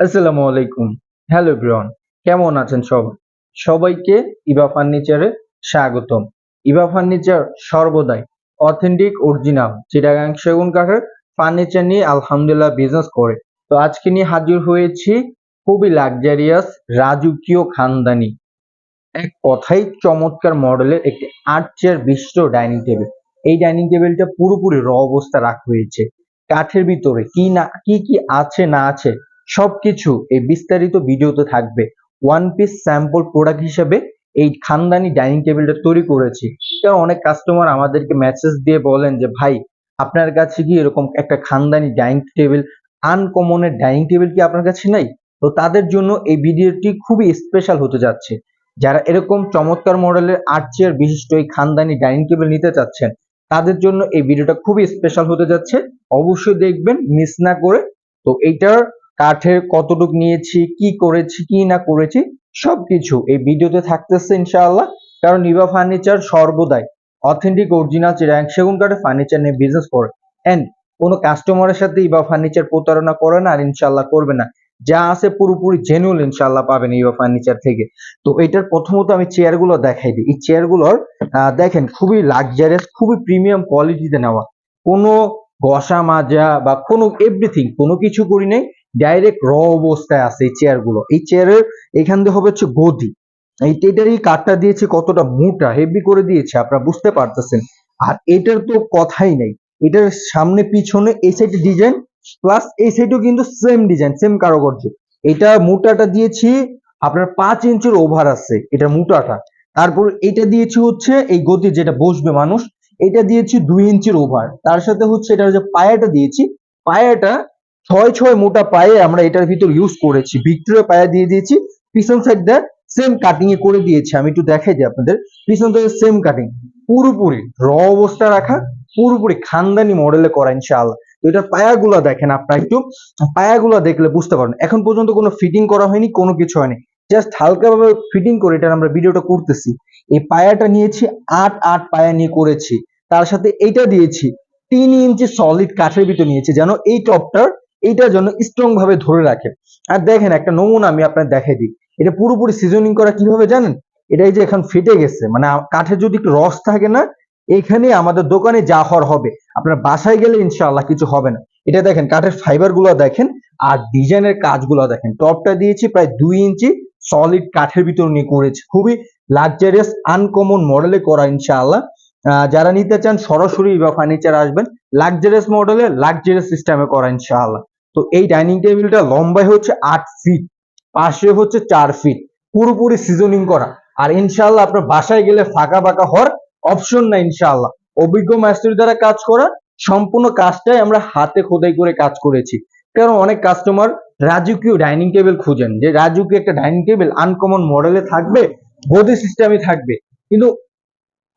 আসসালামু আলাইকুম। Hello everyone কেমন আছেন সবাই সবাইকে ইভা ফার্নিচারে স্বাগতম। ইভা ফার্নিচার সর্বদাই অথেন্টিক অরিজিনাল চিটাগাং সেগুন কাঠের ফার্নিচার নিয়ে আলহামদুলিল্লাহ বিজনেস করে। তো আজকে নিয়ে হাজির হয়েছি খুবই লাক্সারিয়াস রাজকীয় খানদানি। এক কথাই চমৎকার মডেলের একটি আট চেয়ার বিশিষ্ট ডাইনিং টেবিল এই ডাইনিং টেবিলটা পুরোপুরি র অবস্থা রাখা হয়েছে। কাঠের ভিতরে কি না, কি কি আছে না আছে সবকিছু এই বিস্তারিত ভিডিওতে থাকবে। ওয়ান পিস স্যাম্পল প্রোডাক্ট হিসেবে এই খানদানি ডাইনিং টেবিলটা তৈরি করেছি। কারণ অনেক কাস্টমার আমাদেরকে মেসেজ দিয়ে বলেন যে, ভাই, আপনার কাছে কি এরকম একটা খানদানি ডাইনিং টেবিল আনকমনের ডাইনিং টেবিল কি আপনার কাছে নাই? তো তাদের জন্য এই ভিডিওটি খুবই স্পেশাল হতে যাচ্ছে। যারা এরকম চমৎকার মডেলের আট বিশিষ্ট এই খানদানি ডাইনিং টেবিল নিতে চাচ্ছেন, তাদের জন্য এই ভিডিওটা খুবই স্পেশাল হতে যাচ্ছে। অবশ্যই দেখবেন মিস না করে। তো এইটার কাঠের কতটুক নিয়েছি, কি করেছি, কি না করেছি, সবকিছু এই ভিডিওতে থাকতেছে ইনশাআল্লাহ। কারণ নিভা ফার্নিচার সর্বদাই অথেন্টিক অরিজিনাল চিরাং সেগুন কাঠের ফার্নিচার নিয়ে বিজনেস করে। অ্যান্ড কোনো কাস্টমারের সাথে ইভা ফার্নিচার প্রতারণা করে না আর ইনশাল্লাহ করবে না। যা আছে পুরোপুরি জেনুইন ইনশাল্লাহ পাবেন ইভা ফার্নিচার থেকে। তো এটার প্রথমত আমি চেয়ারগুলো দেখাই দিই। এই চেয়ারগুলোর দেখেন খুবই লাক্সারিয়াস খুবই প্রিমিয়াম কোয়ালিটিতে নেওয়া। কোনো ঘষা, মাজা বা কোনো এভরিথিং কোনো কিছু করি নাই ডাইরেক্ট র অবস্থায় আছে এই চেয়ারগুলো এই চেয়ারের এখান দিয়ে হবে হচ্ছে গদি। এই এটারই কাঠটা দিয়েছে কতটা মোটা হেভি করে দিয়েছে, আপনারা বুঝতে পারতেছেন। আর এটার তো কথাই নেই। এটার সামনে, পিছনে, এই সাইডে ডিজাইন প্লাস এই সাইডেও কিন্তু সেম ডিজাইন সেম কারুকার্য। এটা মোটাটা দিয়েছি, আপনার পাঁচ ইঞ্চির ওভার আছে, এটা মোটাটা। তারপর এটা দিয়েছি হচ্ছে এই গতি যেটা বসবে মানুষ এটা দিয়েছি দুই ইঞ্চির ওভার তার সাথে হচ্ছে এটার যে পায়াটা দিয়েছি, পায়াটা ছয় ছয় মোটা পায়ে আমরা এটার ভিতর ইউজ করেছি। ভিক্টোরিয়া পায়া দিয়ে দিয়েছি, পিছন সাইডটা সেম কাটিং এ করে দিয়েছি। আমি একটু দেখাই দিই আপনাদের। পিছন থেকে সেম কাটিং পুরোপুরি র অবস্থা রাখা, পুরোপুরি খানদানি মডেলে করা ইনশাআল্লাহ। তো এটার পায়াগুলো দেখেন আপনারা একটু। পায়াগুলো দেখলে বুঝতে পারবেন। এখন পর্যন্ত কোনো ফিটিং করা হয়নি, কোনো কিছু হয়নি। জাস্ট হালকাভাবে ফিটিং করে এটার আমরা ভিডিওটা করতেছি। এই পায়াটা নিয়েছি, আট আট পায়া নিয়ে করেছি। তার সাথে এইটা দিয়েছি, তিন ইঞ্চি সলিড কাঠের ভিতর নিয়েছি যেন এই টপটার এইটার জন্য স্ট্রং ভাবে ধরে রাখে। আর দেখেন একটা নমুনা আমি আপনার দেখাই দিই। এটা পুরোপুরি সিজনিং করা কীভাবে জানেন? এটা এই যে এখন ফেটে গেছে মানে কাঠের যদি একটু রস থাকে না, এখানে আমাদের দোকানে যা হওয়ার হবে, আপনার বাসায় গেলে ইনশাআল্লাহ কিছু হবে না। এটা দেখেন, কাঠের ফাইবারগুলো দেখেন, আর ডিজাইনের কাজগুলো দেখেন। টপটা দিয়েছি প্রায় দুই ইঞ্চি সলিড কাঠের ভিতর নিয়ে করেছি। খুবই লাক্সারিয়াস আনকমন মডেলে করা ইনশাআল্লাহ। যারা নিতে চান, সরাসরি বা ফার্নিচার আসবেন। লাক্সারিয়াস মডেলে লাক্সারিয়াস সিস্টেমে করা, ইনশাআল্লাহ। তো এই ডাইনিং টেবিলটা লম্বায় হচ্ছে আট ফিট পাশে হচ্ছে চার ফিট পুরোপুরি সিজনিং করা। আর ইনশাআল্লাহ আপনার বাসায় গেলে ফাঁকা ফাঁকা হওয়ার অপশন না ইনশাআল্লাহ। অভিজ্ঞ মাস্টার দ্বারা কাজ করা, সম্পূর্ণ কাজটাই আমরা হাতে খোদাই করে কাজ করেছি। কারণ অনেক কাস্টমার রাজকীয় ডাইনিং টেবিল খুঁজেন, যে রাজকীয় একটা ডাইনিং টেবিল আনকমন মডেলে থাকবে গদি সিস্টেমে থাকবে। কিন্তু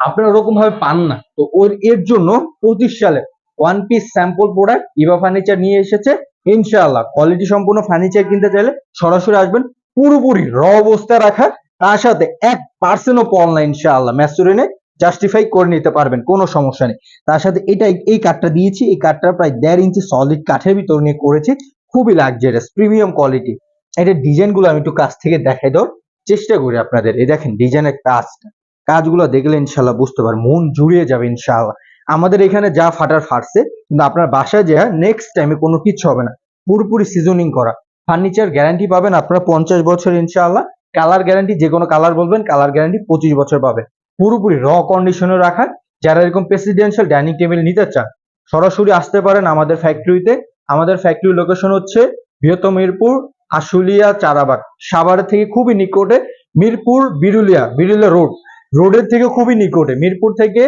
আপনারা ওরকম ভাবে পান না। তো ওর, এর জন্য পঁচিশ সালে one piece sample product Eva furniture নিয়ে এসেছে। ইনশাআল্লাহ কোয়ালিটি সম্পূর্ণ ফার্নিচার কিনতে চাইলে সরাসরি আসবেন, পুরোপুরি র অবস্থা রাখা তার সাথে এক পার্সেন্টও পল না ইনশাআল্লাহ। ম্যাসুরিনে জাস্টিফাই করে নিতে পারবেন, কোনো সমস্যা নেই। তার সাথে এটা এই কাঠটা দিয়েছি, এই কাঠটা প্রায় দেড় ইঞ্চি সলিড কাঠের ভিতর নিয়ে করেছি। খুবই লাক্সারিয়াস প্রিমিয়াম কোয়ালিটি এটা ডিজাইনগুলো আমি একটু কাছ থেকে দেখাই দেওয়ার চেষ্টা করি আপনাদের। এই দেখেন ডিজাইনের কাজটা। কাজগুলো দেখলে ইনশাল্লাহ বুঝতে পারবেন মন জুড়িয়ে যাবে ইনশাল্লাহ। আমাদের এখানে যা ফাটার ফাটছে, কিন্তু আপনার বাসায় যে নেক্সট টাইমে কোনো কিছু হবে না। পুরোপুরি সিজনিং করা। ফার্নিচার গ্যারান্টি পাবেন আপনারা পঞ্চাশ বছর ইনশাল্লাহ। কালার গ্যারান্টি যে কোনো কালার বলবেন কালার গ্যারান্টি পঁচিশ বছর পাবেন। পুরোপুরি র কন্ডিশনে রাখা। যারা এরকম প্রেসিডেন্সিয়াল ডাইনিং টেবিল নিতে চান, সরাসরি আসতে পারেন আমাদের ফ্যাক্টরিতে আমাদের ফ্যাক্টরি লোকেশন হচ্ছে বৃহত্তম মিরপুর, আশুলিয়া, চারাবাগ। সাভার থেকে খুবই নিকটে মিরপুর, বিরুলিয়া বিরুলিয়া রোড রোডের থেকে খুবই নিকটে। মিরপুর থেকে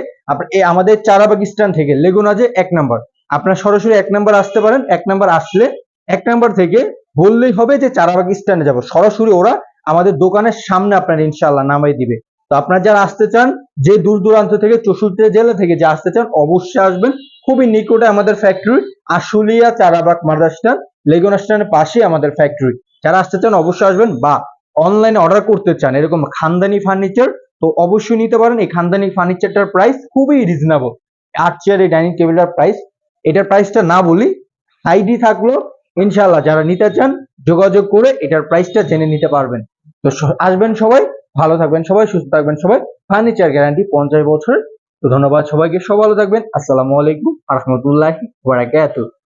আমাদের চারাবাগ স্ট্যান্ড থেকে লেগুনাজে এক নাম্বার। আপনার সরাসরি এক নাম্বার আসতে পারেন, এক নাম্বার আসলে এক নাম্বার থেকে বললেই হবে যে চারাবাগ স্ট্যান্ডে যাব। সরাসরি ওরা আমাদের দোকানের সামনে আপনার ইনশাআল্লাহ নামাই দিবে। তো আপনারা যারা আসতে চান, যে দূর দূরান্ত থেকে চৌষট্টি জেলা থেকে যে আসতে চান, অবশ্যই আসবেন। খুবই নিকটে আমাদের ফ্যাক্টরি, আশুলিয়া চারাবাগ মাদ্রাস স্ট্যান্ড, লেগুনা স্ট্যান্ডের পাশেই আমাদের ফ্যাক্টরি। যারা আসতে চান, অবশ্যই আসবেন বা অনলাইনে অর্ডার করতে চান, এরকম খানদানি ফার্নিচার তো অবশ্যই নিতে পারেন। এই খানদানি ফার্নিচারটার প্রাইস খুবই রিজনেবল আট চেয়ার এই ডাইনিং টেবিলটার প্রাইস এটার প্রাইসটা না বলি হাইডি থাকল। ইনশাআল্লাহ যারা নিতে চান, যোগাযোগ করে এটার প্রাইসটা জেনে নিতে পারবেন। তো আসবেন সবাই, ভালো থাকবেন সবাই, সুস্থ থাকবেন সবাই। ফার্নিচার গ্যারান্টি পঞ্চাশ বছরের। তো ধন্যবাদ সবাইকে। সব ভালো থাকবেন। আসসালামু আলাইকুম রহমতুল্লাহি বারাকাতুহু।